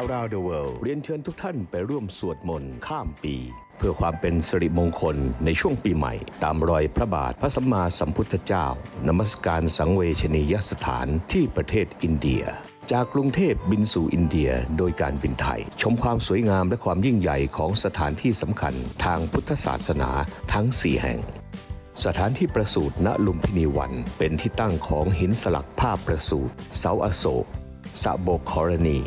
Around the World เรียนเชิญทุกท่านไปร่วมสวดมนต์ข้ามปี เพื่อความเป็นสิริมงคลในช่วงปีใหม่ ตามรอยพระบาทพระสัมมาสัมพุทธเจ้า นมัสการสังเวชนียสถานที่ประเทศอินเดียจากกรุงเทพบินสู่อินเดียโดยการบินไทย ชมความสวยงามและความยิ่งใหญ่ของสถานที่สำคัญทางพุทธศาสนาทั้ง 4 แห่ง สถานที่ประสูติณลุมพินีวัน เป็นที่ตั้งของหินสลักภาพประสูติเสาอโศกสะโบกครณี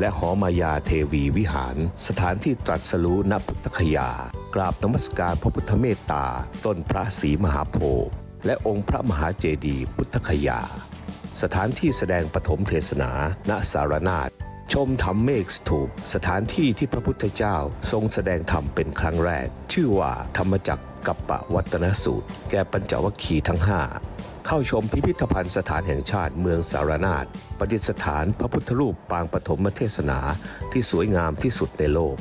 และหอมายาเทวีวิหาร สถานที่ตรัสรู้ณพุทธคยา กราบนมัสการพระพุทธเมตตา ต้นพระศรีมหาโพธิ์และองค์พระมหาเจดีย์พุทธคยา สถานที่แสดงปฐมเทศนาณสารนาฏ ชมธรรมเมฆสถูปสถานที่ที่พระพุทธเจ้าทรงแสดงธรรมเป็นครั้งแรก ชื่อว่าธรรมจักรกับปวัตนสูตร แก่ปัญจวัคคีย์ทั้งห้าเข้าชมพิพิธภัณฑ์สถานแห่งชาติเมืองสารนาถประดิษฐานพระพุทธรูปปางปฐมเทศนาที่สวยงามที่สุดในโลก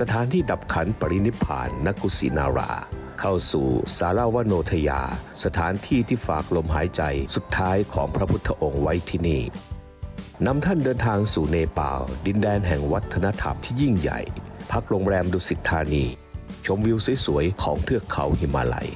สถานที่ดับขันปรินิพพานนกุสินาราเข้าสู่สาราวโนทยา สถานที่ที่ฝากลมหายใจสุดท้ายของพระพุทธองค์ไว้ที่นี่ นำท่านเดินทางสู่เนปาลดินแดนแห่งวัฒนธรรมที่ยิ่งใหญ่ พักโรงแรมดุสิตธานี ชมวิวสวยๆของเทือกเขาหิมาลัย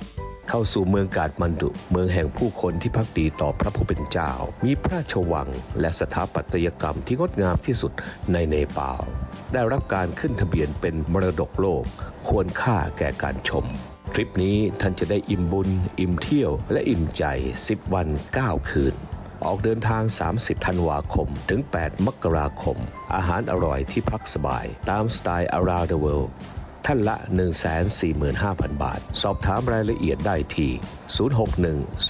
เข้าสู่เมืองกาดมันดุ เมืองแห่งผู้คนที่พักดีต่อพระผู้เป็นเจ้า มีพระราชวัง และสถาปัตยกรรมที่งดงามที่สุดในเนปาลได้รับการขึ้นทะเบียนเป็นมรดกโลก ควรค่าแก่การชม ทริปนี้ท่านจะได้อิ่มบุญ อิ่มเที่ยวและอิ่มใจ 10 วัน 9 คืน ออกเดินทาง 30 ธันวาคม ถึง 8 มกราคม อาหารอร่อยที่พักสบาย ตามสไตล์ around the world ท่านละ 145,000 บาท สอบถามรายละเอียดได้ที่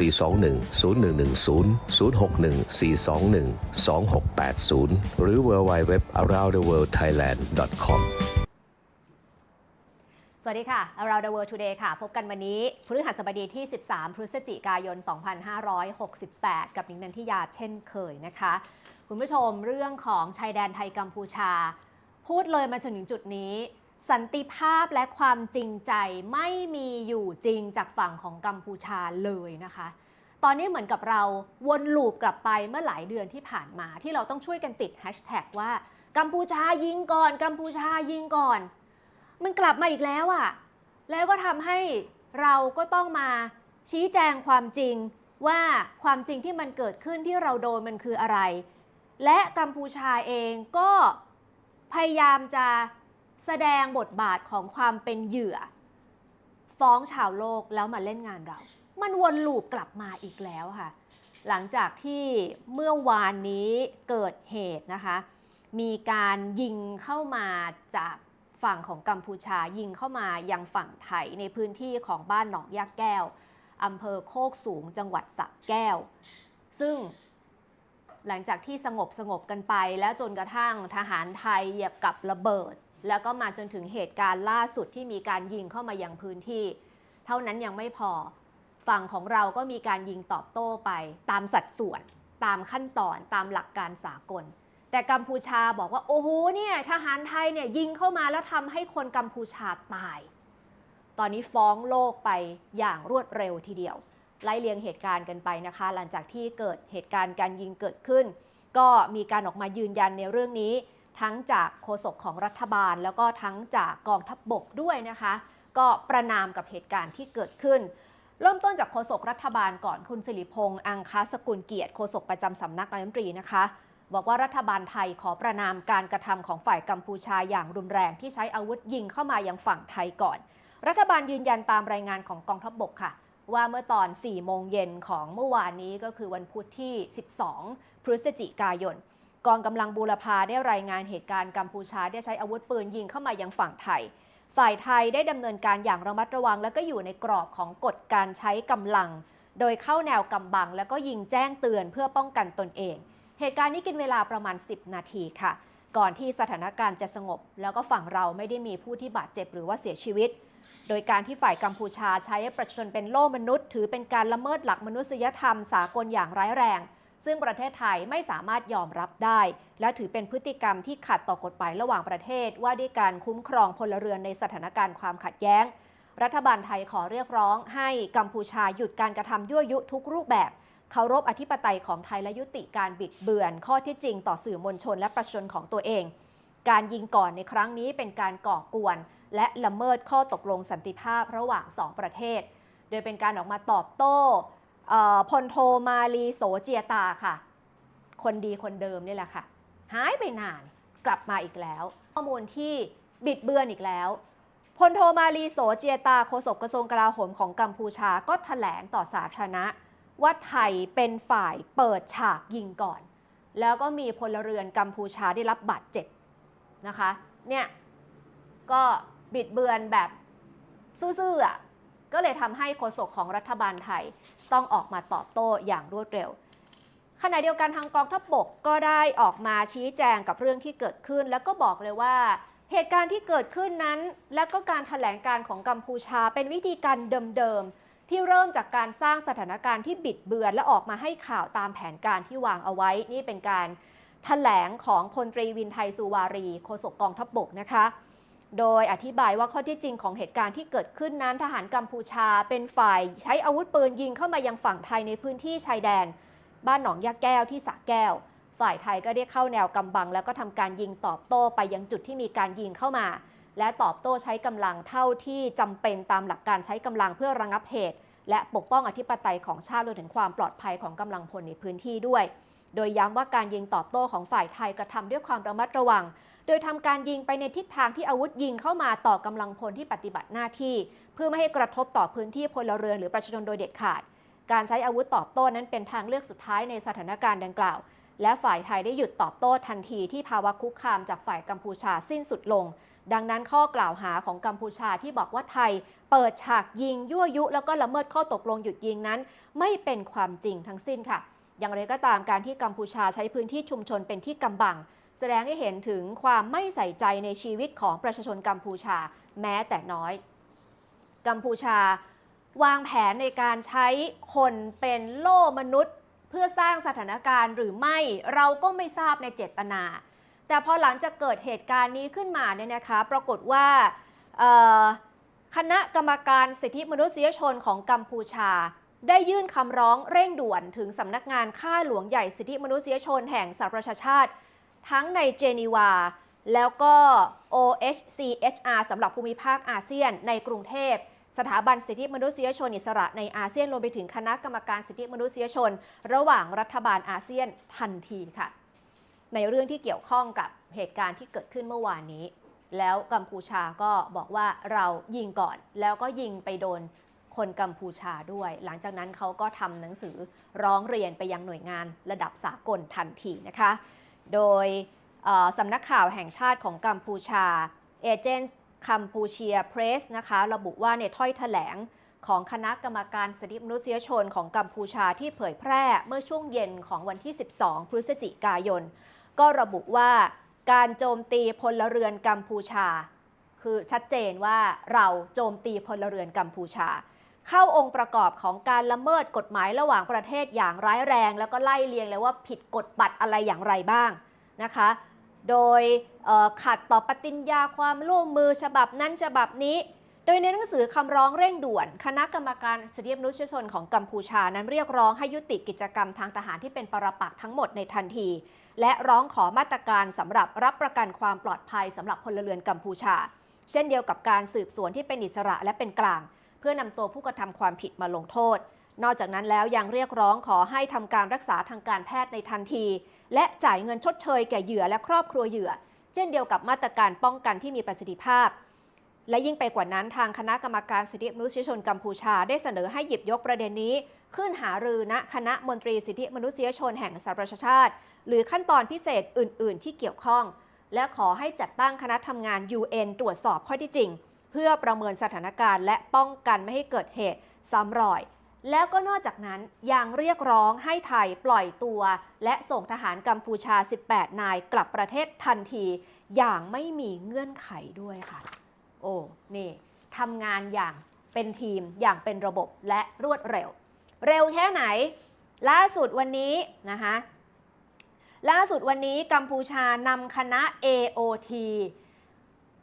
061-421-0110 061-421-2680 หรือ www aroundtheworldthailand.com วัสดีค่ะ Around the World Today ค่ะ พบกันวันนี้พฤหัสบดีที่ 13 พฤศจิกายน 2568 กับนิงนันทิยาเช่นเคยนะคะ คุณผู้ชมเรื่องของชายแดนไทยกัมพูชา พูดเลยมาจนถึงจุดนี้ สันติภาพและความจริงใจไม่มีอยู่จริงจากฝั่งของกัมพูชาเลยนะคะ ตอนนี้เหมือนกับเราวนลูปกลับไปเมื่อหลายเดือนที่ผ่านมาที่เราต้องช่วยกันติดแฮชแท็กว่ากัมพูชายิงก่อนกัมพูชายิงก่อน มันกลับมาอีกแล้วอะ่ะแล้วก็ทำให้เราก็ต้องมาชี้แจงความจริงว่าความจริงที่มันเกิดขึ้นที่เราโดนมันคืออะไร และกัมพูชาเองก็พยายามจะแสดงบทบาทของความเป็นเหยื่อ ฟ้องชาวโลกแล้วมาเล่นงานเรา มันวนลูปกลับมาอีกแล้วค่ะ หลังจากที่เมื่อวานนี้เกิดเหตุนะคะ มีการยิงเข้ามาจาก ฝั่งของกัมพูชายิงเข้ามายังฝั่งไทยในพื้นที่ของบ้านหนองยาแก้วอำเภอโคกสูงจังหวัดสระแก้ว ซึ่งหลังจากที่สงบสงบกันไป แล้วจนกระทั่งทหารไทยเหยียบกับระเบิด แล้วก็มาจนถึงเหตุการณ์ล่าสุดที่มีการยิงเข้ามายังพื้นที่ เท่านั้นยังไม่พอ ฝั่งของเราก็มีการยิงตอบโต้ไป ตามสัดส่วน ตามขั้นตอนตามหลักการสากล แต่กัมพูชาบอกว่าโอ้โหเนี่ยทหารไทยเนี่ยยิงเข้ามาแล้วทำให้คนกัมพูชาตาย ตอนนี้ฟ้องโลกไปอย่างรวดเร็วทีเดียว ไล่เลียงเหตุการณ์กันไปนะคะ หลังจากที่เกิดเหตุการณ์การยิงเกิดขึ้น ก็มีการออกมายืนยันในเรื่องนี้ ทั้งจากโฆษกของรัฐบาล แล้วก็ทั้งจากกองทัพบบกด้วยนะคะ ก็ประนามกับเหตุการณ์ที่เกิดขึ้นเริ่มต้นจากโฆษกรัฐบาลก่อนคุณสิริพงษ์อังคาสกุลเกียรติโฆษกประจำสำนักนายกรัฐมนตรีนะคะ บอกว่ารัฐบาลไทยขอประนามการกระทำของฝ่ายกัมพูชาอย่างรุนแรงที่ใช้อาวุธยิงเข้ามายังฝั่งไทยก่อน รัฐบาลยืนยันตามรายงานของกองทัพบบกค่ะ ว่าเมื่อตอน 4 โมงเย็นของเมื่อวานนี้ก็คือวันพุธที่ 12 พฤศจิกายน กองกำลังบูรพาได้รายงานเหตุการณ์กัมพูชาได้ใช้อาวุธปืนยิงเข้ามายังฝั่งไทย ฝ่ายไทยได้ดำเนินการอย่างระมัดระวัง และก็อยู่ในกรอบของกฎการใช้กำลัง โดยเข้าแนวกำบัง แล้วก็ยิงแจ้งเตือนเพื่อป้องกันตนเอง เหตุการณ์นี้กินเวลาประมาณ 10 นาทีค่ะ ก่อนที่สถานการณ์จะสงบ แล้วก็ฝั่งเราไม่ได้มีผู้ที่บาดเจ็บหรือว่าเสียชีวิต โดยการที่ฝ่ายกัมพูชาใช้ประชาชนเป็นโล่มนุษย์ ถือเป็นการละเมิดหลักมนุษยธรรมสากลอย่างร้ายแรง ซึ่งประเทศไทยไม่สามารถยอมรับได้ และถือเป็นพฤติกรรมที่ขัดต่อกฎหมายระหว่างประเทศ ว่าด้วยการคุ้มครองพลเรือนในสถานการณ์ความขัดแย้ง รัฐบาลไทยขอเรียกร้อง ให้กัมพูชาหยุดการกระทำยั่วยุทุกรูปแบบ เคารพอธิปไตยของไทยและยุติการบิดเบือน ข้อที่จริงต่อสื่อมวลชนและประชาชนของตัวเอง การยิงก่อนในครั้งนี้เป็นการก่อกวน และละเมิดข้อตกลงสันติภาพระหว่างสองประเทศ โดยเป็นการออกมาตอบโต้พลโทมาลีโสเจียตาค่ะ คนดีคนเดิมนี่แหละค่ะ หายไปนานกลับมาอีกแล้ว ข้อมูลที่บิดเบือนอีกแล้วพลโทมาลีโสเจียตาโฆษกกระทรวงกลาโหมของกัมพูชาก็ถแถลงต่อสาธารณะ ว่าไทยเป็นฝ่ายเปิดฉากยิงก่อน แล้วก็มีพลเรือนกัมพูชาได้รับบาดเจ็บนะคะเนี่ยก็บิดเบือนแบบซื่อๆอะก็เลยทำให้โฆษกของรัฐบาลไทยต้องออกมาตอบโต้อย่างรวดเร็วขณะเดียวกันทางกองทัพบกก็ได้ออกมาชี้แจงกับเรื่องที่เกิดขึ้น แล้วก็บอกเลยว่า เหตุการณ์ที่เกิดขึ้นนั้น และก็การถแถลงการของกัมพูชาเป็นวิธีการเดิมๆ ที่เริ่มจากการสร้างสถานการณ์ที่บิดเบือนและออกมาให้ข่าวตามแผนการที่วางเอาไว้ นี่เป็นการถแถลงของพลตรีวินไทยสุวารีโฆษกกองทัพบกนะคะ โดยอธิบายว่าข้อที่จริงของเหตุการณ์ที่เกิดขึ้นนั้นทหารกัมพูชาเป็นฝ่ายใช้อาวุธปืนยิงเข้ามายังฝั่งไทยในพื้นที่ชายแดน บ้านหนองยาแก้วที่สระแก้ว ฝ่ายไทยก็ได้เข้าแนวกำบัง แล้วก็ทำการยิงตอบโต้ไปยังจุดที่มีการยิงเข้ามา และตอบโต้ใช้กำลังเท่าที่จำเป็นตามหลักการใช้กำลังเพื่อระงับเหตุ และปกป้องอธิปไตยของชาติรวมถึงความปลอดภัยของกำลังพลในพื้นที่ด้วย โดยย้ำว่าการยิงตอบโต้ของฝ่ายไทยกระทำด้วยความระมัดระวัง โดยทำการยิงไปในทิศทางที่อาวุธยิงเข้ามาต่อกำลังพลที่ปฏิบัติหน้าที่ เพื่อไม่ให้กระทบต่อพื้นที่พลเรือนหรือประชาชนโดยเด็ดขาด การใช้อาวุธตอบโต้นั้นเป็นทางเลือกสุดท้ายในสถานการณ์ดังกล่าวและฝ่ายไทยได้หยุดตอบโต้ทันทีที่ภาวะคุกคามจากฝ่ายกัมพูชาสิ้นสุดลง ดังนั้นข้อกล่าวหาของกัมพูชาที่บอกว่าไทย เปิดฉากยิงยั่วยุ แล้วก็ละเมิดข้อตกลงหยุดยิงนั้น ไม่เป็นความจริงทั้งสิ้นค่ะ อย่างไรก็ตามการที่กัมพูชาใช้พื้นที่ชุมชนเป็นที่กำบัง แสดงให้เห็นถึงความไม่ใส่ใจในชีวิตของประชาชนกัมพูชาแม้แต่น้อย กัมพูชาวางแผนในการใช้คนเป็นโล่มนุษย์ เพื่อสร้างสถานการณ์หรือไม่เราก็ไม่ทราบในเจตนา แต่พอหลังจากเกิดเหตุการณ์นี้ขึ้นมาเนี่ยนะคะ ปรากฏว่าคณะกรรมการสิทธิมนุษยชนของกัมพูชา ได้ยื่นคำร้องเร่งด่วนถึงสำนักงานข้าหลวงใหญ่สิทธิมนุษยชนแห่งสหประชาชาติ ทั้งในเจนีวา แล้วก็ OHCHR สำหรับภูมิภาคอาเซียนในกรุงเทพสถาบันสิทธิมนุษยชนอิสระในอาเซียนรวมไปถึงคณะกรรมการสิทธิมนุษยชน ระหว่างรัฐบาลอาเซียนทันทีค่ะ ในเรื่องที่เกี่ยวข้องกับเหตุการณ์ที่เกิดขึ้นเมื่อวานนี้ แล้วกัมพูชาก็บอกว่าเรายิงก่อน แล้วก็ยิงไปโดนคนกัมพูชาด้วย หลังจากนั้นเขาก็ทำหนังสือร้องเรียนไปยังหน่วยงานระดับสากลทันทีนะคะ โดยสำนักข่าวแห่งชาติของกัมพูชา Agents คัมพูเชียเพรสนะคะ ระบุว่าในถ้อยแถลงของคณะกรรมการสิทธิมนุษยชนของกัมพูชาที่เผยแพร่เมื่อช่วงเย็นของวันที่ 12 พฤศจิกายน ก็ระบุว่าการโจมตีพลเรือนกัมพูชา คือชัดเจนว่าเราโจมตีพลเรือนกัมพูชา เข้าองค์ประกอบของการละเมิดกฎหมายระหว่างประเทศอย่างร้ายแรง แล้วก็ไล่เลียงเลยว่าผิดกฎบัตรอะไรอย่างไรบ้างนะคะ โดยขัดต่อปฏิญญาความร่วมมือฉบับนั้นฉบับนี้โดยในหนังสือคำร้องเร่งด่วน คณะกรรมการสิทธิมนุษยชนของกัมพูชานั้นเรียกร้องให้ยุติกิจกรรมทางทหารที่เป็นปรปักษ์ทั้งหมดในทันที และร้องขอมาตรการสำหรับรับประกันความปลอดภัยสำหรับพลเรือนกัมพูชา เช่นเดียวกับการสืบสวนที่เป็นอิสระและเป็นกลาง เพื่อนำตัวผู้กระทำความผิดมาลงโทษ นอกจากนั้นแล้วยังเรียกร้องขอให้ทำการรักษาทางการแพทย์ในทันที และจ่ายเงินชดเชยแก่เหยื่อและครอบครัวเหยื่อ เช่นเดียวกับมาตรการป้องกันที่มีประสิทธิภาพ และยิ่งไปกว่านั้นทางคณะกรรมการสิทธิมนุษยชนกัมพูชาได้เสนอให้หยิบยกประเด็นนี้ ขึ้นหารือณคณะมนตรีสิทธิมนุษยชนแห่งสหประชาชาติ หรือขั้นตอนพิเศษอื่น ๆ ที่เกี่ยวข้อง และขอให้จัดตั้งคณะทำงาน UN ตรวจสอบข้อที่จริง เพื่อประเมินสถานการณ์ และป้องกันไม่ให้เกิดเหตุซ้ำรอย แล้วก็นอกจากนั้นยังเรียกร้องให้ไทยปล่อยตัว และส่งทหารกัมพูชา 18 นายกลับประเทศทันที อย่างไม่มีเงื่อนไขด้วยค่ะ โอ้นี่ทำงานอย่างเป็นทีมอย่างเป็นระบบและรวดเร็ว เร็วแค่ไหน ล่าสุดวันนี้นะคะล่าสุดวันนี้กัมพูชานำคณะ AOT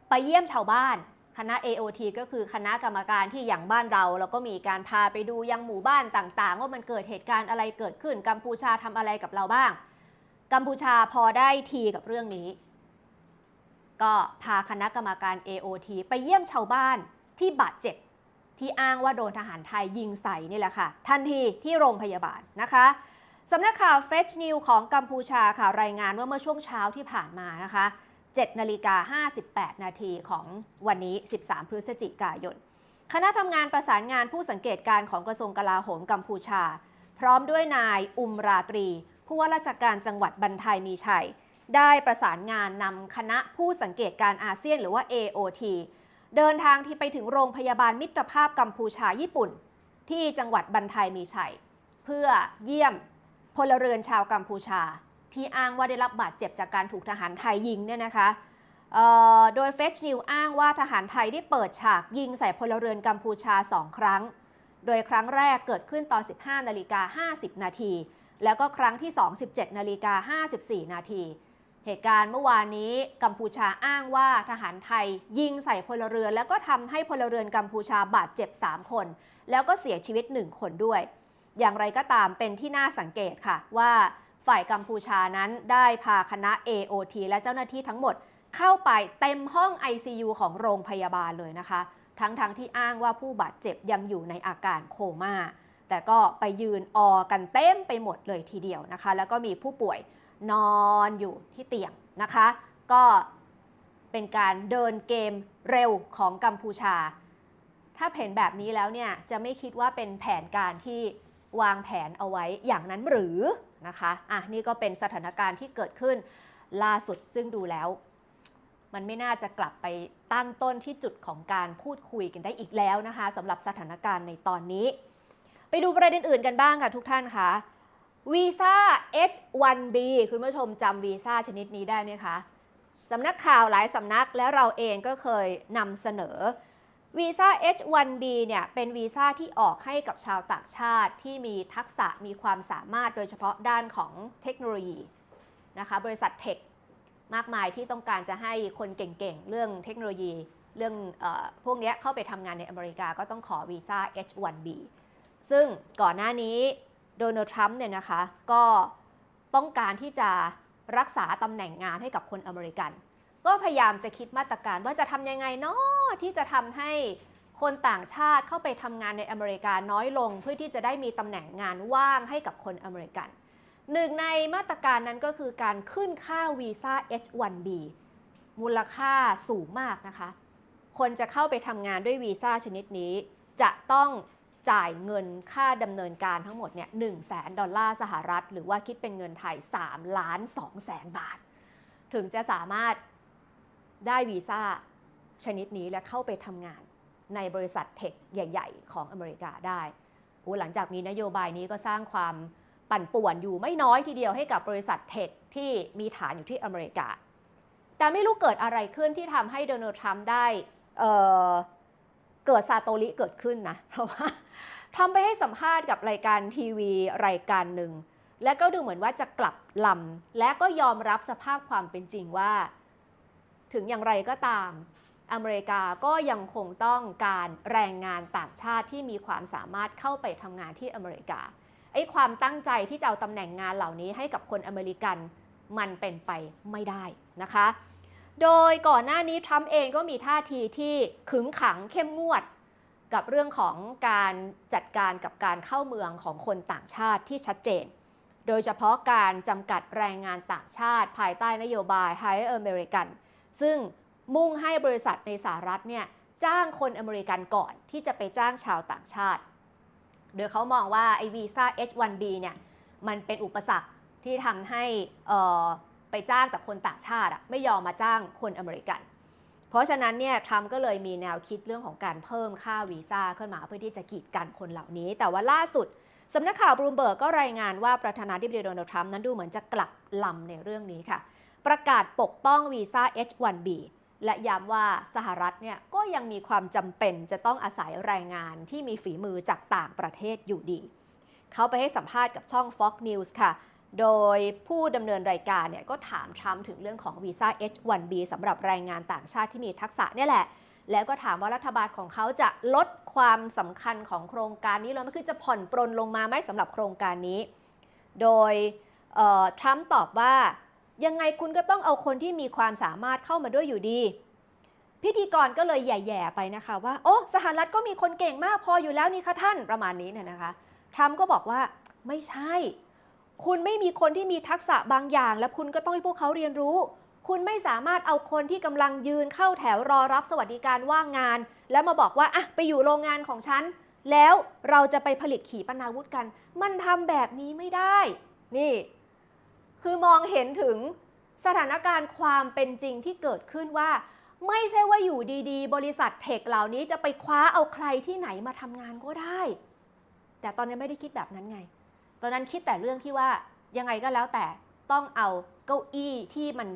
ไปเยี่ยมชาวบ้านคณะ AOT ก็คือคณะกรรมการที่อย่างบ้านเรา แล้วก็มีการพาไปดูยังหมู่บ้านต่างๆ ว่ามันเกิดเหตุการณ์อะไรเกิดขึ้น กัมพูชาทำอะไรกับเราบ้าง กัมพูชาพอได้ทีกับเรื่องนี้ ก็พาคณะกรรมการ AOT ไปเยี่ยมชาวบ้านที่บาดเจ็บ ที่อ้างว่าโดนทหารไทยยิงใส่นี่แหละค่ะ ทันทีที่โรงพยาบาลนะคะสำนักข่าว f r e s h News ของกัมพูชาค่ะรายงานว่าเมื่อช่วงเช้าที่ผ่านมานะคะ7นาฬิกา58 นาทีของวันนี้ 13 พฤศจิกายน คณะทำงานประสานงานผู้สังเกตการณ์ของกระทรวงกลาโหมกัมพูชา พร้อมด้วยนายอุมราตรี ผู้ว่าราชการจังหวัดบันไทยมีชัย ได้ประสานงานนำคณะผู้สังเกตการอาเซียนหรือว่า AOT เดินทางที่ไปถึงโรงพยาบาลมิตรภาพกัมพูชาญี่ปุ่น ที่จังหวัดบันไทยมีชัย เพื่อเยี่ยมพลเรือนชาวกัมพูชา ที่อ้างว่าได้รับบาดเจ็บจากการถูกทหารไทยยิงเนี่ยนะคะโดยเฟชนิวอ้างว่าทหารไทยได้เปิดฉากยิงใส่พลเรือนกัมพูชา 2 ครั้ง โดยครั้งแรกเกิดขึ้นตอน 15 นาฬิกา 50 นาที แล้วก็ครั้งที่ 2 17 นาฬิกา 54 นาที เหตุการณ์เมื่อวานนี้กัมพูชาอ้างว่าทหารไทยยิงใส่พลเรือน แล้วก็ทำให้พลเรือนกัมพูชาบาดเจ็บ 3 คน แล้วก็เสียชีวิต 1 คนด้วย อย่างไรก็ตามเป็นที่น่าสังเกตค่ะว่าฝ่ายกัมพูชานั้นได้พาคณะ AOT และเจ้าหน้าที่ทั้งหมดเข้าไปเต็มห้อง ICU ของโรงพยาบาลเลยนะคะ ทั้งๆทที่อ้างว่าผู้บาดเจ็บยังอยู่ในอาการโคม่าแต่ก็ไปยืนออกันเต็มไปหมดเลยทีเดียวนะคะ แล้วก็มีผู้ป่วย นอนอยู่ที่เตียงนะคะ ก็เป็นการเดินเกมเร็วของกัมพูชา ถ้าเห็นแบบนี้แล้วเนี่ยจะไม่คิดว่าเป็นแผนการที่วางแผนเอาไว้อย่างนั้นหรือนะคะอะนี่ก็เป็นสถานการณ์ที่เกิดขึ้นล่าสุดซึ่งดูแล้ว มันไม่น่าจะกลับไปตั้งต้นที่จุดของการพูดคุยกันได้อีกแล้วนะคะสำหรับสถานการณ์ในตอนนี้ ไปดูประเด็นอื่นกันบ้างค่ะทุกท่านคะ วีซ่า H1B คุณผู้ชมจำวีซ่าชนิดนี้ได้ไหมคะสำนักข่าวหลายสำนักและเราเองก็เคยนำเสนอวีซ่า H1B เนี่ยเป็นวีซ่าที่ออกให้กับชาวต่างชาติที่มีทักษะมีความสามารถโดยเฉพาะด้านของเทคโนโลยีนะคะบริษัทเทคมากมายที่ต้องการจะให้คนเก่งๆ เรื่องเทคโนโลยี เรื่องเออพวกนี้เข้าไปทำงานในอเมริกาก็ต้องขอวีซ่า H1B ซึ่งก่อนหน้านี้ โดนัลด์ทรัมป์เนี่ยนะคะก็ต้องการที่จะรักษาตำแหน่งงานให้กับคนอเมริกัน ก็พยายามจะคิดมาตรการว่าจะทำยังไงเนาะที่จะทำให้คนต่างชาติเข้าไปทำงานในอเมริกาน้อยลง เพื่อที่จะได้มีตำแหน่งงานว่างให้กับคนอเมริกันหนึ่งในมาตรการนั้นก็คือการขึ้นค่าวีซ่า H1B มูลค่าสูงมากนะคะ คนจะเข้าไปทำงานด้วยวีซ่าชนิดนี้ จะต้อง จ่ายเงินค่าดำเนินการทั้งหมดเนี่ย1แสนดอลลาร์สหรัฐ หรือว่าคิดเป็นเงินไทย3ล้าน2แสนบาท ถึงจะสามารถได้วีซ่าชนิดนี้และเข้าไปทำงานในบริษัทเทคใหญ่ ๆ ของอเมริกาได้โอ้หลังจากมีนโยบายนี้ก็สร้างความปั่นป่วนอยู่ไม่น้อยทีเดียวให้กับบริษัทเทคที่มีฐานอยู่ที่อเมริกา แต่ไม่รู้เกิดอะไรขึ้นที่ทำให้โดนัลด์ทรัมป์ได้ เกิดซาโตริเกิดขึ้นนะเพราะว่าทำไปให้สัมภาษณ์กับรายการทีวีรายการหนึ่ง และก็ดูเหมือนว่าจะกลับลำและก็ยอมรับสภาพความเป็นจริงว่า ถึงอย่างไรก็ตาม อเมริกาก็ยังคงต้องการแรงงานต่างชาติที่มีความสามารถเข้าไปทำงานที่อเมริกาไอ้ความตั้งใจที่จะเอาตำแหน่งงานเหล่านี้ให้กับคนอเมริกันมันเป็นไปไม่ได้นะคะ โดยก่อนหน้านี้ทรัมป์เองก็มีท่าทีที่ขึงขังเข้มงวด กับเรื่องของการจัดการกับการเข้าเมืองของคนต่างชาติที่ชัดเจน โดยเฉพาะการจำกัดแรงงานต่างชาติ ภายใต้นโยบาย Hire American ซึ่งมุ่งให้บริษัทในสหรัฐเนี่ยจ้างคนอเมริกันก่อนที่จะไปจ้างชาวต่างชาติ โดยเขามองว่าไอวีซ่า H1B เนี่ยมันเป็นอุปสรรคที่ทำให้อ่อ ไปจ้างแต่คนต่างชาติอะไม่ยอมมาจ้างคนอเมริกัน เพราะฉะนั้นเนี่ยทรัมป์ก็เลยมีแนวคิดเรื่องของการเพิ่มค่าวีซ่าขึ้นมาเพื่อที่จะกีดกันคนเหล่านี้ แต่ว่าล่าสุดสำนักข่าวบลูมเบิร์กก็รายงานว่าประธานาธิบดีโดนัลด์ทรัมป์นั้นดูเหมือนจะกลับลำในเรื่องนี้ค่ะ ประกาศปกป้องวีซ่า H1B และย้ำว่าสหรัฐเนี่ยก็ยังมีความจำเป็นจะต้องอาศัยแรงงานที่มีฝีมือจากต่างประเทศอยู่ดี เขาไปให้สัมภาษณ์กับช่อง Fox News ค่ะ โดยผู้ดำเนินรายการเนี่ยก็ถามทรัมป์ถึงเรื่องของวีซ่า H1B สำหรับแรงงานต่างชาติที่มีทักษะเนี่ยแหละ แล้วก็ถามว่ารัฐบาลของเขาจะลดความสำคัญของโครงการนี้ลงไหมคือจะผ่อนปรนลงมาไหมสำหรับโครงการนี้ โดยทรัมป์ตอบว่ายังไงคุณก็ต้องเอาคนที่มีความสามารถเข้ามาด้วยอยู่ดี พิธีกรก็เลยแย่ๆไปนะคะว่า โอ้สหรัฐก็มีคนเก่งมากพออยู่แล้วนี่คะท่านประมาณนี้เนี่ยนะคะทรัมป์ก็บอกว่าไม่ใช่ คุณไม่มีคนที่มีทักษะบางอย่าง และคุณก็ต้องให้พวกเขาเรียนรู้ คุณไม่สามารถเอาคนที่กำลังยืนเข้าแถวรอรับสวัสดิการว่างงาน แล้วมาบอกว่าอะไปอยู่โรงงานของฉัน แล้วเราจะไปผลิตขีปนาวุธกัน มันทำแบบนี้ไม่ได้ นี่ คือมองเห็นถึงสถานการณ์ความเป็นจริงที่เกิดขึ้นว่า ไม่ใช่ว่าอยู่ดีๆ บริษัทเทคเหล่านี้จะไปคว้าเอาใครที่ไหนมาทำงานก็ได้ แต่ตอนนี้ไม่ได้คิดแบบนั้นไง ตอนนั้นคิดแต่เรื่องที่ว่ายังไงก็แล้วแต่ต้องเอาเก้าอี้ที่มัน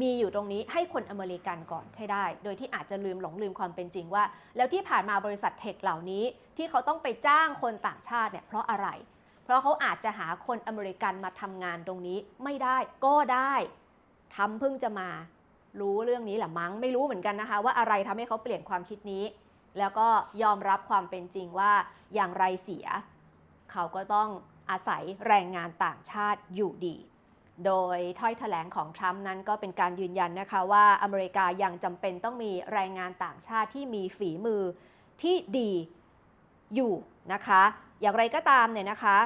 มีอยู่ตรงนี้ให้คนอเมริกันก่อนให้ได้ โดยที่อาจจะลืมหลงลืมความเป็นจริงว่า แล้วที่ผ่านมาบริษัทเทคเหล่านี้ ที่เขาต้องไปจ้างคนต่างชาติเนี่ยเพราะอะไร เพราะเขาอาจจะหาคนอเมริกันมาทำงานตรงนี้ไม่ได้ก็ได้ทำเพิ่งจะมารู้เรื่องนี้แหละมั้งไม่รู้เหมือนกันนะคะ ว่าอะไรทำให้เขาเปลี่ยนความคิดนี้ แล้วก็ยอมรับความเป็นจริงว่าอย่างไรเสีย เขาก็ต้อง อาศัยแรงงานต่างชาติอยู่ดี โดยถ้อยแถลงของทรัมป์นั้นก็เป็นการยืนยันนะคะว่าอเมริกายังจำเป็นต้องมีแรงงานต่างชาติที่มีฝีมือที่ดีอยู่นะคะอย่างไรก็ตามเนี่ยนะคะ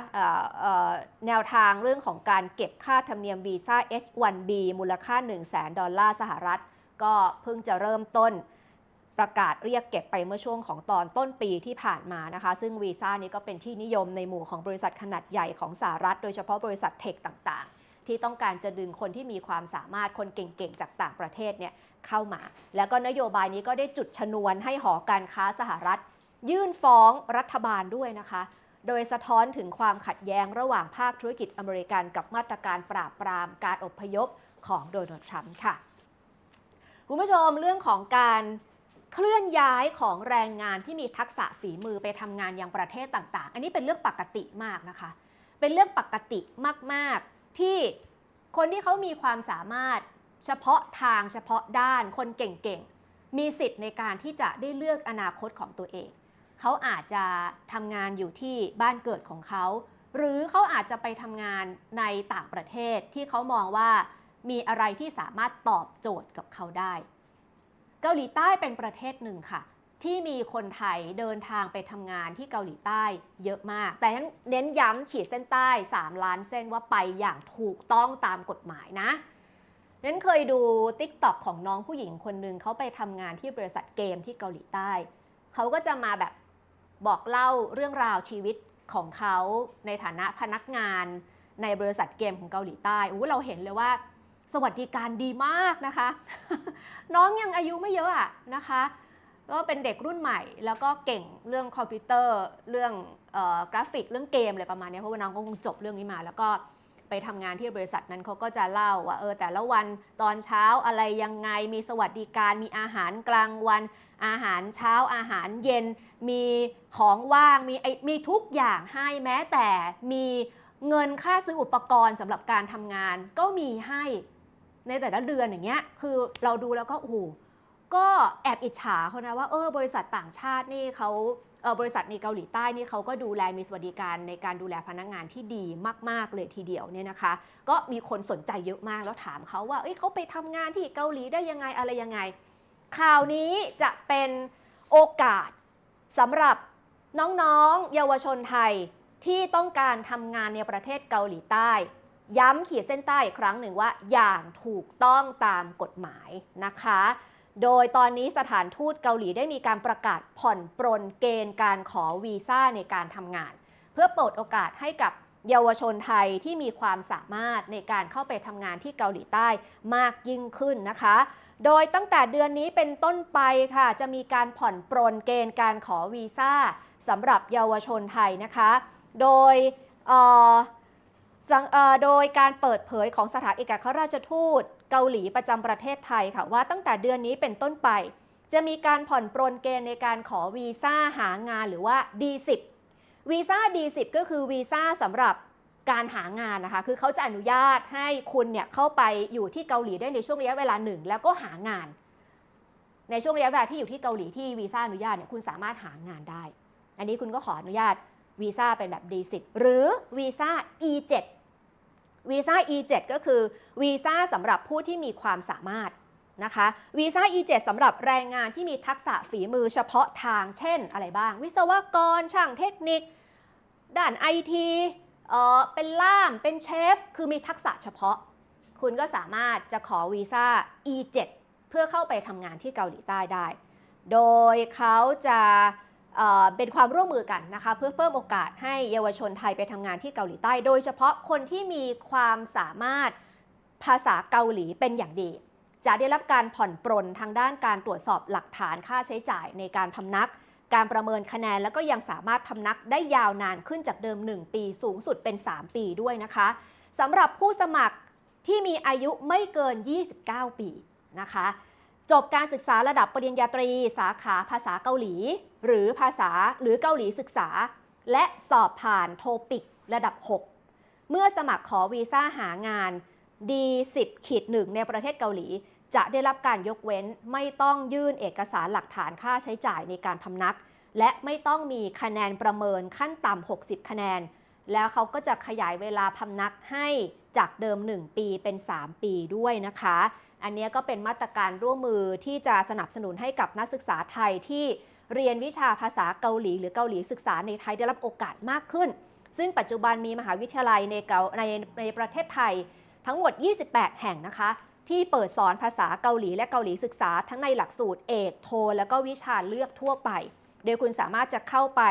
แนวทางเรื่องของการเก็บค่าธรรมเนียมวีซ่า H1B มูลค่า 1 0 0 0 0แดอลลาร์สหรัฐ ก็เพิ่งจะเริ่มต้น ประกาศเรียกเก็บไปเมื่อช่วงของตอนต้นปีที่ผ่านมานะคะ ซึ่งวีซ่านี้ก็เป็นที่นิยมในหมู่ของบริษัทขนาดใหญ่ของสหรัฐ โดยเฉพาะบริษัทเทคต่างๆ ที่ต้องการจะดึงคนที่มีความสามารถคนเก่งๆ จากต่างประเทศเนี่ยเข้ามา แล้วก็นโยบายนี้ก็ได้จุดชนวนให้หอการค้าสหรัฐ ยื่นฟ้องรัฐบาลด้วยนะคะ โดยสะท้อนถึงความขัดแย้งระหว่างภาคธุรกิจอเมริกันกับมาตรการปราบปรามการอพยพของโดนัลด์ทรัมป์ค่ะคุณผู้ชมเรื่องของการ เคลื่อนย้ายของแรงงานที่มีทักษะฝีมือไปทำงานยังประเทศต่างๆ อันนี้เป็นเรื่องปกติมากนะคะ เป็นเรื่องปกติมากๆ ที่คนที่เขามีความสามารถเฉพาะทางเฉพาะด้านคนเก่งๆ มีสิทธิ์ในการที่จะได้เลือกอนาคตของตัวเอง เขาอาจจะทำงานอยู่ที่บ้านเกิดของเขา หรือเขาอาจจะไปทำงานในต่างประเทศที่เขามองว่ามีอะไรที่สามารถตอบโจทย์กับเขาได้ เกาหลีใต้เป็นประเทศหนึ่งค่ะ ที่มีคนไทยเดินทางไปทำงานที่เกาหลีใต้เยอะมาก แต่นั้นเน้นย้ำขีดเส้นใต้ 3 ล้านเส้นว่าไปอย่างถูกต้องตามกฎหมายนะนั้นเคยดู t ิ k t o k ของน้องผู้หญิงคนหนึ่งเขาไปทำงานที่บริษัทเกมที่เกาหลีใต้ เขาก็จะมาแบบบอกเล่าเรื่องราวชีวิตของเขาในฐานะพนักงานในบริษัทเกมของเกาหลีใต้อู้เราเห็นเลยว่า สวัสดิการดีมากนะคะ น้องยังอายุไม่เยอะอะนะคะ ก็เป็นเด็กรุ่นใหม่ แล้วก็เก่งเรื่องคอมพิวเตอร์ เรื่องออกราฟิก เรื่องเกมอะไรประมาณนี้เพราะว่าน้องก็คงจบเรื่องนี้มา แล้วก็ไปทำงานที่บริษัทนั้นเขาก็จะเล่าว่าเออแต่ละวันตอนเช้าอะไรยังไงมีสวัสดิการมีอาหารกลางวัน อาหารเช้าอาหารเย็น มีของว่างมีไอมีทุกอย่างให้แม้แต่มีเงินค่าซื้ออุปกรณ์สำหรับการทำงานก็มีให้ ในแต่ละเดือนอย่างเงี้ยคือเราดูแล้วก็โอ้โหก็แอบอิจฉาเขานะว่าเออบริษัทต่างชาตินี่เขาเออบริษัทในเกาหลีใต้นี่เขาก็ดูแลมีสวัสดิการในการดูแลพนักงานที่ดีมาก ๆ เลยทีเดียวเนี่ยนะคะ ก็มีคนสนใจเยอะมากแล้วถามเขาว่าเอ้ยเขาไปทำงานที่เกาหลีได้ยังไงอะไรยังไง ข่าวนี้จะเป็นโอกาสสำหรับน้องๆ เยาวชนไทยที่ต้องการทำงานในประเทศเกาหลีใต้ ย้ำขีดเส้นใต้อีกครั้งหนึ่งว่า อย่างถูกต้องตามกฎหมายนะคะ โดยตอนนี้สถานทูตเกาหลีได้มีการประกาศผ่อนปรนเกณฑ์การขอวีซ่าในการทำงาน เพื่อเปิดโอกาสให้กับเยาวชนไทยที่มีความสามารถในการเข้าไปทำงานที่เกาหลีใต้มากยิ่งขึ้นนะคะ โดยตั้งแต่เดือนนี้เป็นต้นไปค่ะ จะมีการผ่อนปรนเกณฑ์การขอวีซ่าสำหรับเยาวชนไทยนะคะ โดยเเโดยการเปิดเผยของสถานเอกอัครราชทูต เกาหลีประจำประเทศไทยค่ะว่าตั้งแต่เดือนนี้เป็นต้นไป จะมีการผ่อนปรนเกณฑ์ในการขอวีซ่าหางานหรือว่า D10 วีซ่า D10 ก็คือวีซ่าสำหรับการหางานนะคะ คือเขาจะอนุญาตให้คุณเนี่ยเข้าไปอยู่ที่เกาหลีได้ในช่วงระยะเวลาหนึ่ง แล้วก็หางาน ในช่วงระยะเวลาที่อยู่ที่เกาหลีที่วีซ่าอนุญาตเนี่ยคุณสามารถหางานได้ อันนี้คุณก็ขออนุญาตวีซ่าเป็นแบบ D10 หรือวีซ่า E7 วีซ่า E7 ก็คือวีซ่าสำหรับผู้ที่มีความสามารถนะคะวีซ่า E7 สำหรับแรงงานที่มีทักษะฝีมือเฉพาะทาง เช่นอะไรบ้าง วิศวกร ช่างเทคนิค ด้านไอทีเป็นล่าม เป็นเชฟ คือมีทักษะเฉพาะ คุณก็สามารถจะขอวีซ่า E7 เพื่อเข้าไปทำงานที่เกาหลีใต้ได้ โดยเขาจะ เป็นความร่วมมือกันนะคะเพื่อเพิ่มโอกาสให้เยาวชนไทยไปทำงานที่เกาหลีใต้ โดยเฉพาะคนที่มีความสามารถภาษาเกาหลีเป็นอย่างดี จะได้รับการผ่อนปรนทางด้านการตรวจสอบหลักฐานค่าใช้จ่ายในการพำนัก การประเมินคะแนนแล้วก็ยังสามารถพำนักได้ยาวนานขึ้นจากเดิม 1 ปีสูงสุดเป็น 3 ปีด้วยนะคะสำหรับผู้สมัครที่มีอายุไม่เกิน 29 ปีนะคะ จบการศึกษาระดับปริญญาตรี สาขาภาษาเกาหลี หรือภาษาหรือเกาหลีศึกษา และสอบผ่านโทปิกระดับ 6 เมื่อสมัครขอวีซ่าหางาน D10 ขีดหนึ่งในประเทศเกาหลี จะได้รับการยกเว้นไม่ต้องยื่นเอกสารหลักฐานค่าใช้จ่ายในการพำนัก และไม่ต้องมีคะแนนประเมินขั้นต่ำ 60 คะแนน แล้วเขาก็จะขยายเวลาพำนักให้จากเดิม 1 ปีเป็น 3 ปีด้วยนะคะ อันนี้ก็เป็นมาตรการร่วมมือที่จะสนับสนุนให้กับนักศึกษาไทยที่เรียนวิชาภาษาเกาหลี หรือเกาหลีศึกษาในไทยได้รับโอกาสมากขึ้น ซึ่งปัจจุบันมีมหาวิทยาลัยในเกาในในประเทศไทย ทั้งหมด 28 แห่งนะคะ ที่เปิดสอนภาษาเกาหลีและเกาหลีศึกษา ทั้งในหลักสูตรเอกโท แล้วก็วิชาเลือกทั่วไป โดยคุณสามารถจะเข้าไป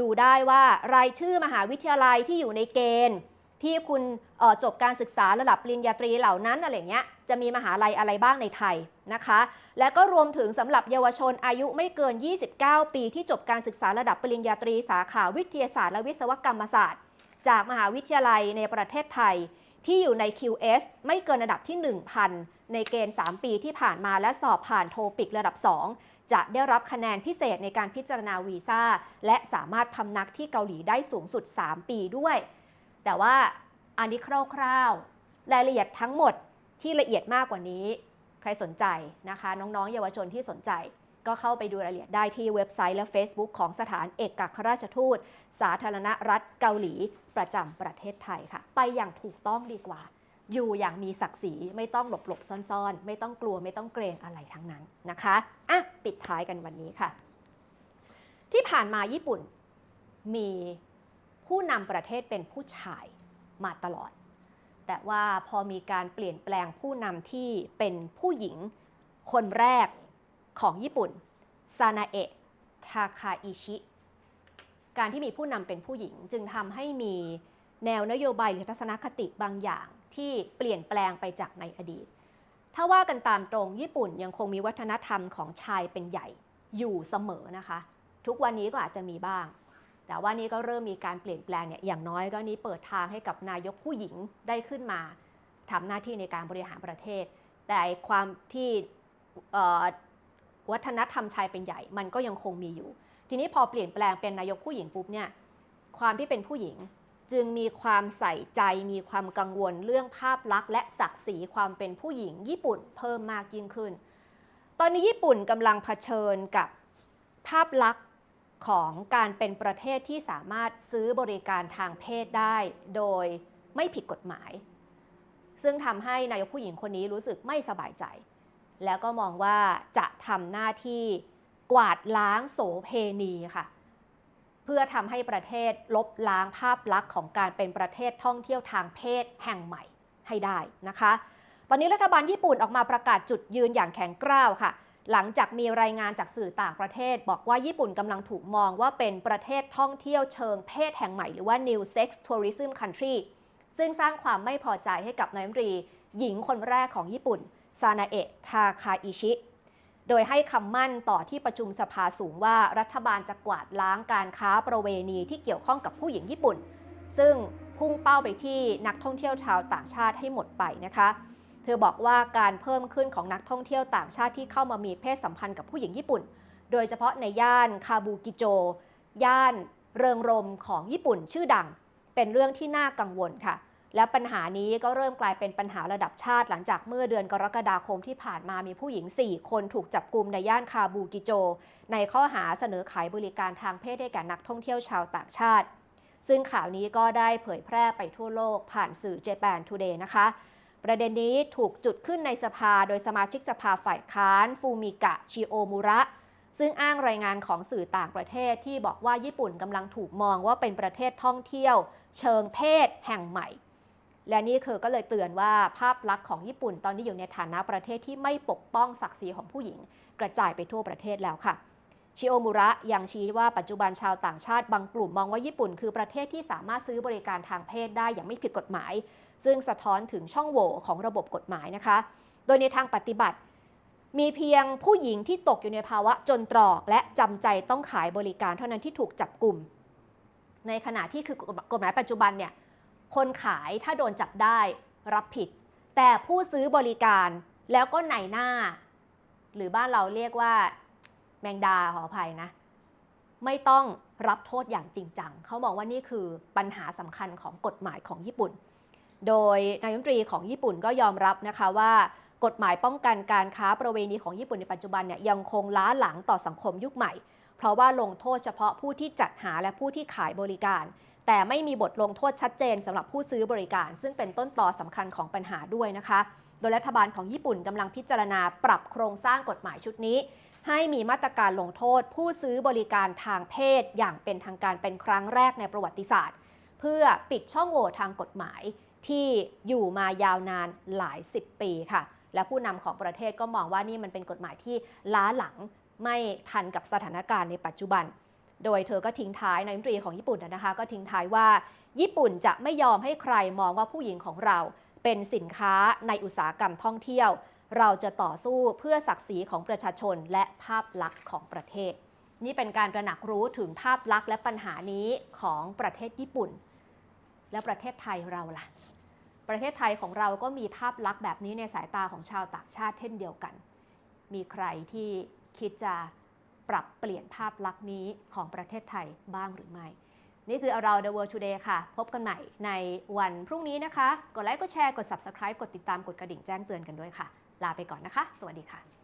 ดูได้ว่ารายชื่อมหาวิทยาลัยที่อยู่ในเกณฑ์ ที่คุณจบการศึกษาระดับปริญญาตรีเหล่านั้นอะไรเงี้ยจะมีมหาลัยอะไรบ้างในไทยนะคะ และก็รวมถึงสำหรับเยาวชนอายุไม่เกิน 29 ปี ที่จบการศึกษาระดับปริญญาตรีสาขาวิทยาศาสตร์และวิศวกรรมศาสตร์ จากมหาวิทยาลัยในประเทศไทย ที่อยู่ใน QS ไม่เกินระดับที่ 1,000 ในเกณฑ์ 3 ปีที่ผ่านมาและสอบผ่านโทปิกระดับ 2 จะได้รับคะแนนพิเศษในการพิจารณาวีซ่าและสามารถพำนักที่เกาหลีได้สูงสุด 3 ปีด้วย แต่ว่าอันนี้คร่าวๆ รายละเอียดทั้งหมดที่ละเอียดมากกว่านี้ ใครสนใจนะคะ น้องๆ เยาวชนที่สนใจ ก็เข้าไปดูรายละเอียดได้ที่เว็บไซต์และ Facebook ของสถานเอกอัครราชทูต สาธารณรัฐเกาหลีประจำประเทศไทยค่ะ ไปอย่างถูกต้องดีกว่า อยู่อย่างมีศักดิ์ศรีไม่ต้องหลบหลบซ่อนๆ ไม่ต้องกลัวไม่ต้องเกรงอะไรทั้งนั้นนะคะอะปิดท้ายกันวันนี้ค่ะ ที่ผ่านมาญี่ปุ่นมี ผู้นำประเทศเป็นผู้ชายมาตลอด แต่ว่าพอมีการเปลี่ยนแปลงผู้นำที่เป็นผู้หญิงคนแรกของญี่ปุ่นซานาเอะทาคาอิชิ การที่มีผู้นำเป็นผู้หญิงจึงทำให้มีแนวนโยบายหรือทัศนคติบางอย่างที่เปลี่ยนแปลงไปจากในอดีต ถ้าว่ากันตามตรงญี่ปุ่นยังคงมีวัฒนธรรมของชายเป็นใหญ่อยู่เสมอนะคะ ทุกวันนี้ก็อาจจะมีบ้าง แต่ว่านี้ก็เริ่มมีการเปลี่ยนแปลงเนี่ยอย่างน้อยก็นี้เปิดทางให้กับนายกผู้หญิงได้ขึ้นมาทำหน้าที่ในการบริหารประเทศ แต่ความที่วัฒนธรรมชายเป็นใหญ่ มันก็ยังคงมีอยู่ ทีนี้พอเปลี่ยนแปลงเป็นนายกผู้หญิงปุ๊บเนี่ยความที่เป็นผู้หญิงจึงมีความใส่ใจมีความกังวลเรื่องภาพลักษณ์และศักดิ์ศรีความเป็นผู้หญิง ญี่ปุ่นเพิ่มมากยิ่งขึ้น ตอนนี้ญี่ปุ่นกำลังเผชิญกับภาพลักษณ์ ของการเป็นประเทศที่สามารถซื้อบริการทางเพศได้โดยไม่ผิดกฎหมาย ซึ่งทำให้นายกผู้หญิงคนนี้รู้สึกไม่สบายใจ แล้วก็มองว่าจะทำหน้าที่กวาดล้างโสเพณีค่ะ เพื่อทำให้ประเทศลบล้างภาพลักษณ์ของการเป็นประเทศท่องเที่ยวทางเพศแห่งใหม่ให้ได้นะคะ ตอนนี้รัฐบาลญี่ปุ่นออกมาประกาศจุดยืนอย่างแข็งกร้าวค่ะ หลังจากมีรายงานจากสื่อต่างประเทศ บอกว่าญี่ปุ่นกำลังถูกมองว่าเป็นประเทศท่องเที่ยวเชิงเพศแห่งใหม่หรือว่า New Sex Tourism Country ซึ่งสร้างความไม่พอใจให้กับนายกรัฐมนรีหญิงคนแรกของญี่ปุ่น ซานาเอะทาคาอิชิ โดยให้คำมั่นต่อที่ประชุมสภาสูงว่ารัฐบาลจะกวาดล้างการค้าประเวณีที่เกี่ยวข้องกับผู้หญิงญี่ปุ่น ซึ่งพุ่งเป้าไปที่นักท่องเที่ยวชาวต่างชาติให้หมดไปนะคะ เธอบอกว่าการเพิ่มขึ้นของนักท่องเที่ยวต่างชาติที่เข้ามามีเพศสัมพันธ์กับผู้หญิงญี่ปุ่น โดยเฉพาะในย่านคาบูกิโจ ย่านเริงรมของญี่ปุ่นชื่อดัง เป็นเรื่องที่น่ากังวลค่ะ และปัญหานี้ก็เริ่มกลายเป็นปัญหาระดับชาติ หลังจากเมื่อเดือนกรกฎาคมที่ผ่านมามีผู้หญิง 4 คนถูกจับกลุมในย่านคาบูกิโจ ในข้อหาเสนอขายบริการทางเพศให้แก่นักท่องเที่ยวชาวต่างชาติ ซึ่งข่าวนี้ก็ได้เผยแพร่ไปทั่วโลกผ่านสื่อ Japan Today นะคะ ประเด็นนี้ถูกจุดขึ้นในสภาโดยสมาชิกสภาฝ่ายค้าน ฟูมิกะ ชิโอมุระ ซึ่งอ้างรายงานของสื่อต่างประเทศที่บอกว่าญี่ปุ่นกำลังถูกมองว่าเป็นประเทศท่องเที่ยว เชิงเพศแห่งใหม่ และนี่คือก็เลยเตือนว่าภาพลักษณ์ของญี่ปุ่นตอนนี้อยู่ในฐานะประเทศที่ไม่ปกป้องศักดิ์ศรีของผู้หญิง กระจายไปทั่วประเทศแล้วค่ะชิโอมุระยังชี้ว่าปัจจุบันชาวต่างชาติบางกลุ่มมองว่าญี่ปุ่นคือประเทศที่สามารถซื้อบริการทางเพศได้อย่างไม่ผิดกฎหมาย ซึ่งสะท้อนถึงช่องโหว่ของระบบกฎหมายนะคะ โดยในทางปฏิบัติ มีเพียงผู้หญิงที่ตกอยู่ในภาวะจนตรอก และจำใจต้องขายบริการเท่านั้นที่ถูกจับกลุ่ม ในขณะที่คือกฎหมายปัจจุบันเนี่ยคนขายถ้าโดนจับได้รับผิด แต่ผู้ซื้อบริการแล้วก็ในหน้า หรือบ้านเราเรียกว่าแมงดาขออภัยนะ ไม่ต้องรับโทษอย่างจริงจัง เขามองว่านี่คือปัญหาสำคัญของกฎหมายของญี่ปุ่น โดยนายมนตรีของญี่ปุ่นก็ยอมรับนะคะว่ากฎหมายป้องกันการค้าประเวณีของญี่ปุ่นในปัจจุบันเนี่ยยังคงล้าหลังต่อสังคมยุคใหม่ เพราะว่าลงโทษเฉพาะผู้ที่จัดหาและผู้ที่ขายบริการ แต่ไม่มีบทลงโทษชัดเจนสำหรับผู้ซื้อบริการ ซึ่งเป็นต้นต่อสำคัญของปัญหาด้วยนะคะ โดยรัฐบาลของญี่ปุ่นกำลังพิจารณาปรับโครงสร้างกฎหมายชุดนี้ ให้มีมาตรการลงโทษ ผู้ซื้อบริการทางเพศ อย่างเป็นทางการเป็นครั้งแรกในประวัติศาสตร์ เพื่อปิดช่องโหว่ทางกฎหมาย ที่อยู่มายาวนานหลายสิบปีค่ะ และผู้นำของประเทศก็มองว่านี่มันเป็นกฎหมายที่ล้าหลังไม่ทันกับสถานการณ์ในปัจจุบัน โดยเธอก็ทิ้งท้ายนายมนตรีของญี่ปุ่นนะคะ ก็ทิ้งท้ายว่า ญี่ปุ่นจะไม่ยอมให้ใครมองว่าผู้หญิงของเราเป็นสินค้าในอุตสาหกรรมท่องเที่ยว เราจะต่อสู้เพื่อศักดิ์ศรีของประชาชนและภาพลักษณ์ของประเทศ นี่เป็นการตระหนักรู้ถึงภาพลักษณ์และปัญหานี้ของประเทศญี่ปุ่น และประเทศไทยเราล่ะ ประเทศไทยของเราก็มีภาพลักษณ์แบบนี้ในสายตาของชาวต่างชาติเช่นเดียวกัน มีใครที่คิดจะปรับเปลี่ยนภาพลักษณ์นี้ของประเทศไทยบ้างหรือไม่ นี่คือ Around the World Today ค่ะ พบกันใหม่ในวันพรุ่งนี้นะคะ กดไลค์ กดแชร์ กด Subscribe กดติดตาม กดกระดิ่งแจ้งเตือนกันด้วยค่ะ ลาไปก่อนนะคะ สวัสดีค่ะ